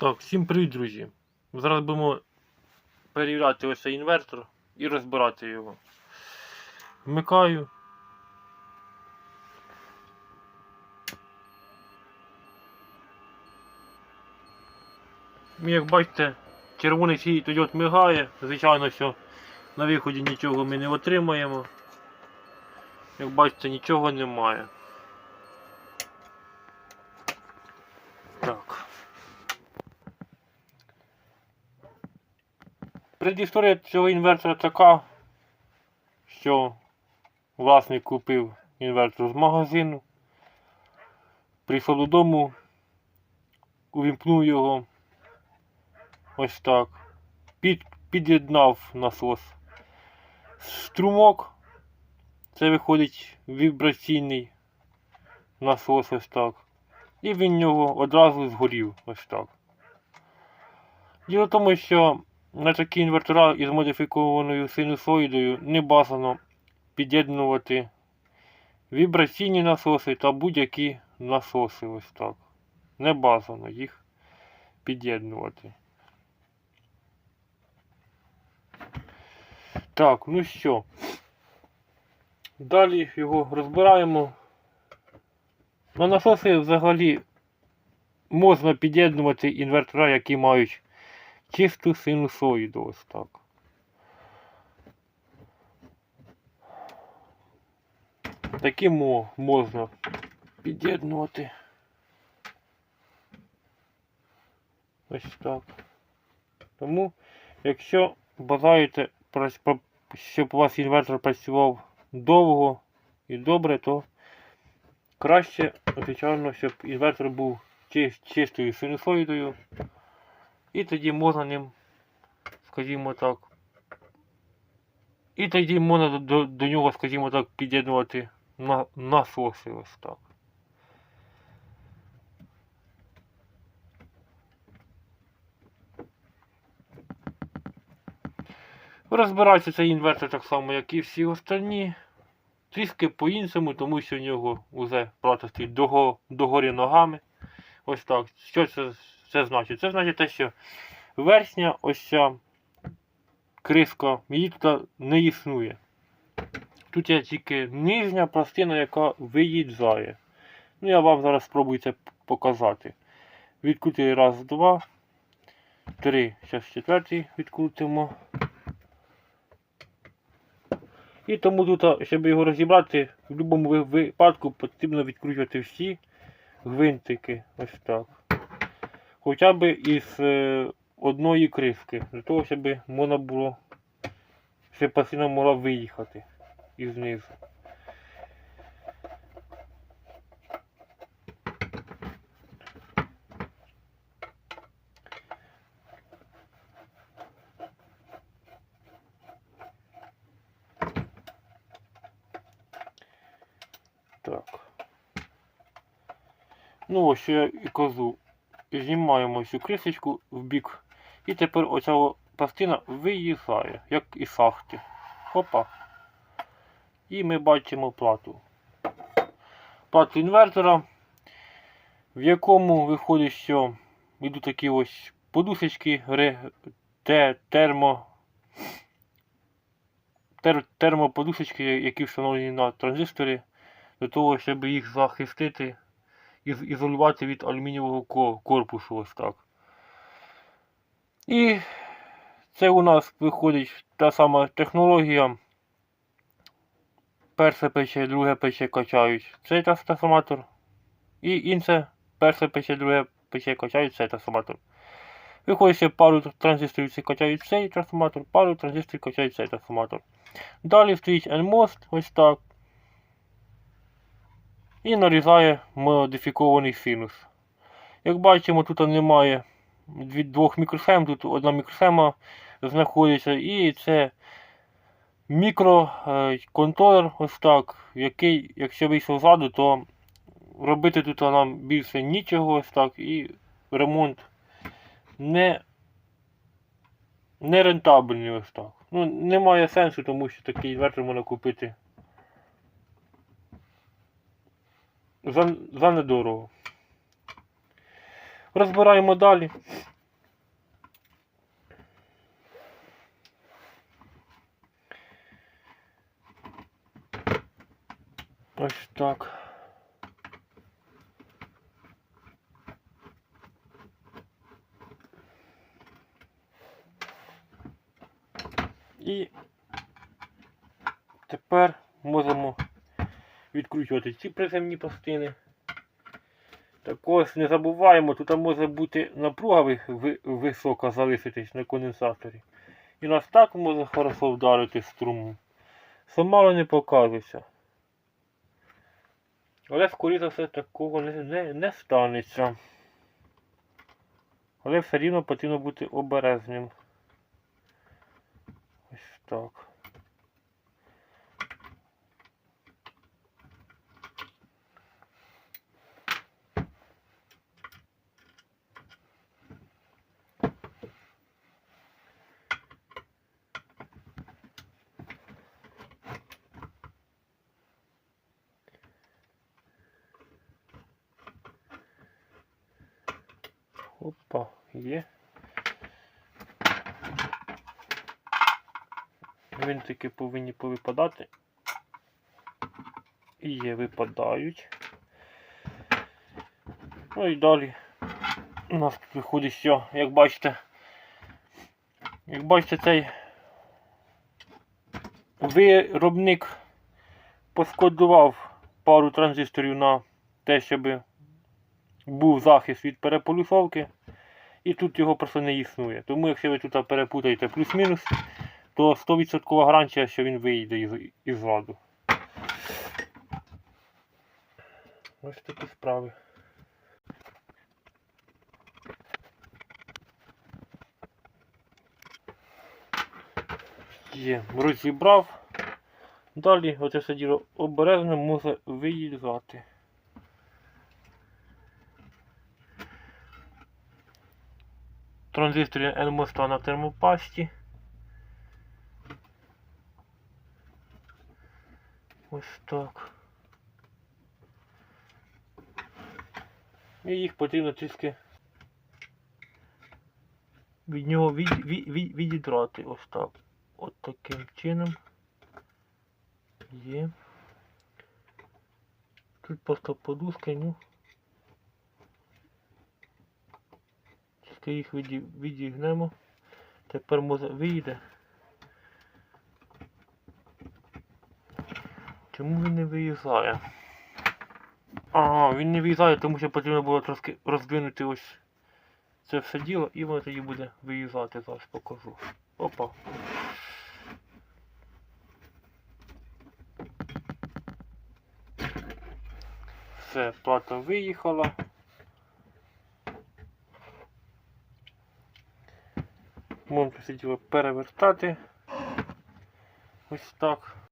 Так, всім привіт, друзі. Зараз будемо перевіряти ось цей інвертор і розбирати його. Вмикаю. Як бачите, червоний діод мигає. Звичайно, що на виході нічого ми не отримаємо. Як бачите, нічого немає. Так. Предісторія цього інвертора така, що власник купив інвертор з магазину, прийшов додому, увімкнув його ось так, під, під'єднав насос. Струмок, це виходить вібраційний насос ось так. І він нього одразу згорів ось так. Діло в тому, що на такі інвертора із модифікованою синусоїдою не бажано під'єднувати вібраційні насоси та будь-які насоси ось так. Не бажано їх під'єднувати. Так, ну що. Далі його розбираємо. На насоси взагалі можна під'єднувати інвертора, які мають чисту синусоїду ось так. Такі мо можна під'єднувати. Ось так. Тому, якщо бажаєте, щоб у вас інвертор працював довго і добре, то краще, звичайно, щоб інвертор був чистою синусоїдою. І тоді можна ним, скажімо так. І тоді можна до, до, нього, скажімо так, під'єднувати на, насоси ось так. Розбирається цей інвертор так само, як і всі остальні. Трішки по-іншому, тому що в нього вже плата стоїть догорі ногами. Ось так. Що це, це значить? Це значить те, що верхня ось ця криска, її тут не існує. Тут є тільки нижня пластина, яка виїжджає. Ну, я вам зараз спробую це показати. Відкрутили раз, два, три. Зараз четвертий відкрутимо. І тому тут, щоб його розібрати, в будь-якому випадку потрібно відкручувати всі гвинтики. Ось так. Хоча б із е, одної криски. Для того, щоб можна було, щоб пластина могла виїхати із низу. Так. Ну ось я і кажу. Знімаємо цю крисочку в бік. І тепер оця пластина виїжджає, як і шахти. Хопа. І ми бачимо плату. Плату інвертора, в якому виходить, що йдуть такі ось подушечки, те, термо, тер, термоподушечки, які встановлені на транзисторі, для того, щоб їх захистити із- ізолювати від алюмінієвого корпусу ось так. І це у нас виходить та сама технологія. Перше пече, друге пече качають цей трансформатор. І інше перше пече, друге пече качають цей трансформатор. Виходить, що пару транзисторів качають цей трансформатор, пару транзисторів качають цей трансформатор. Далі стоїть NMOS, ось так і нарізає модифікований синус. Як бачимо, тут немає від двох мікросхем, тут одна мікросхема знаходиться, і це мікроконтролер, ось так, який, якщо вийшов ззаду, то робити тут нам більше нічого, ось так, і ремонт не, не рентабельний ось так. Ну, немає сенсу, тому що такий інвертор можна купити за, за недорого. Розбираємо далі. Ось так. І тепер можемо відкручувати ці приземні пластини. Також не забуваємо, тут може бути напруга ви- ви- висока залишитись на конденсаторі. І нас так може хорошо вдарити струмом. Що мало не показується. Але скоріше за все такого не, не, не станеться. Але все рівно потрібно бути обережним. Ось так. Опа, є. Винтики повинні повипадати. І є, випадають. Ну і далі у нас тут виходить що, як бачите, як бачите, цей виробник пошкодував пару транзисторів на те, щоб був захист від переполюсовки, і тут його просто не існує. Тому якщо ви тут перепутаєте плюс-мінус, то 100% гарантія, що він вийде із, із ладу. Ось такі справи. Є, розібрав. Далі оце все діло обережно може виїжджати. Транзисторі N-моста на термопасті. Ось так. І їх потрібно трішки від нього від, від, від, відідрати ось так. От таким чином. Є. Тут просто подушка, ну. Тільки їх відігнемо. Тепер може вийде. Чому він не виїжджає? Ага, він не виїжджає, тому що потрібно було трошки роздвинути ось це все діло і воно тоді буде виїжджати, зараз покажу. Опа. Все, плата виїхала. Можемо сиділа перевертати. Ось так.